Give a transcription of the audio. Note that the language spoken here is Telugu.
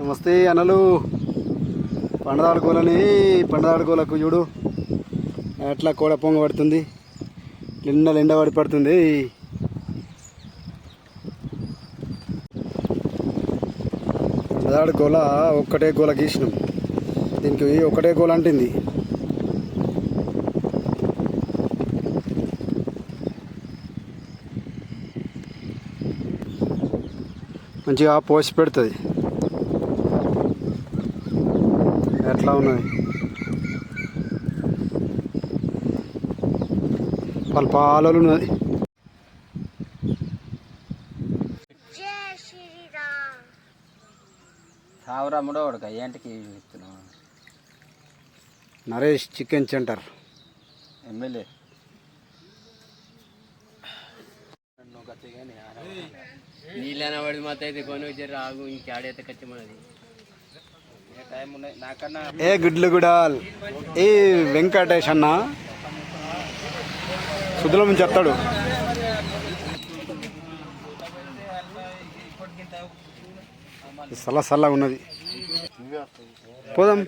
నమస్తే అనలు పండదాడుకోలని పండదాడుకోలకు చూడు. ఎట్లా కోడ పొంగ పడుతుంది. నిండలు ఎండ పడి పడుతుంది. పండదాడుకోల ఒక్కటే గోల గీసినాం. దీనికి ఒకటే గోల అంటుంది. మంచిగా పోసి పెడుతుంది. ఎట్లా ఉన్నది? వాళ్ళ పాలలు ఉన్నది. సావురాముడో ఏంటికి ఇస్తున్నావు? Naresh chicken center. ఎమ్మెల్యే. నీళ్ళన పడి మాత అయితే కొని వచ్చి రాగు ఇంకాడైతే కచ్చి మనది. ఏ గుడ్లు గుడాల్. ఏ వెంకటేష్ అన్న. సుద్దుల చెప్తాడు. సల్ల సల్లగా ఉన్నది. పోదాం.